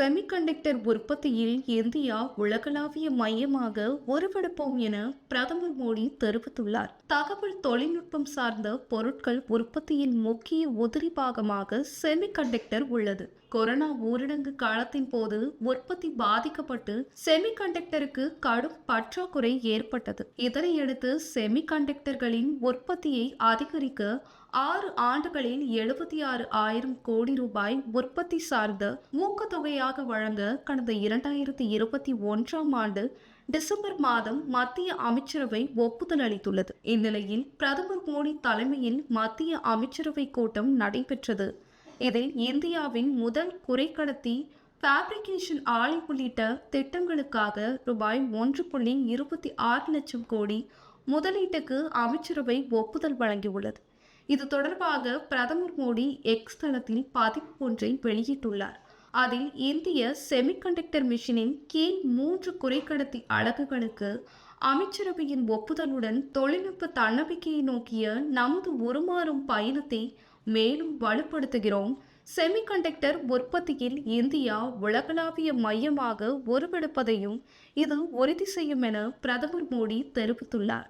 Semiconductor உற்பத்தியில் India உலகளாவிய மையமாக உருவெடுப்போம் என பிரதமர் மோடி தெரிவித்துள்ளார். தகவல் தொழில்நுட்பம் சார்ந்த பொருட்கள் உற்பத்தியின் முக்கிய உதிரி பாகமாக செமிகண்டக்டர் உள்ளது. கொரோனா ஊரடங்கு காலத்தின் போது உற்பத்தி பாதிக்கப்பட்டு செமிகண்டக்டருக்கு கடும் பற்றாக்குறை ஏற்பட்டது. இதனையடுத்து செமிகண்டக்டர்களின் உற்பத்தியை அதிகரிக்க ஆறு ஆண்டுகளில் எழுபத்தி ஆறு ஆயிரம் கோடி ரூபாய் உற்பத்தி சார்ந்த ஊக்கத்தொகையாக வழங்க கடந்த இரண்டாயிரத்தி இருபத்தி ஒன்றாம் ஆண்டு டிசம்பர் மாதம் மத்திய அமைச்சரவை ஒப்புதல் அளித்துள்ளது. இந்நிலையில் பிரதமர் மோடி தலைமையில் மத்திய அமைச்சரவை கூட்டம் நடைபெற்றது. இதில் இந்தியாவின் முதல் குறைக்கடத்தி ஃபேப்ரிகேஷன் ஆலை உள்ளிட்ட திட்டங்களுக்காக ரூபாய் ஒன்று புள்ளி இருபத்தி ஆறு லட்சம் கோடி முதலீட்டுக்கு அமைச்சரவை ஒப்புதல் வழங்கியுள்ளது. இது தொடர்பாக பிரதமர் மோடி எக்ஸ் தளத்தில் பதிவு ஒன்றை வெளியிட்டுள்ளார். அதில் இந்திய செமிகண்டக்டர் மிஷினின் கீழ் மூன்று குறைக்கடத்தி அலகுகளுக்கு அமைச்சரவையின் ஒப்புதலுடன் தொழில்நுட்ப தன்னம்பிக்கையை நோக்கிய நமது உருமாறும் பயணத்தை மேலும் வலுப்படுத்துகிறோம். செமிகண்டக்டர் உற்பத்தியில் இந்தியா உலகளாவிய மையமாக உருவெடுப்பதையும் இது உறுதி செய்யும் என பிரதமர் மோடி தெரிவித்துள்ளார்.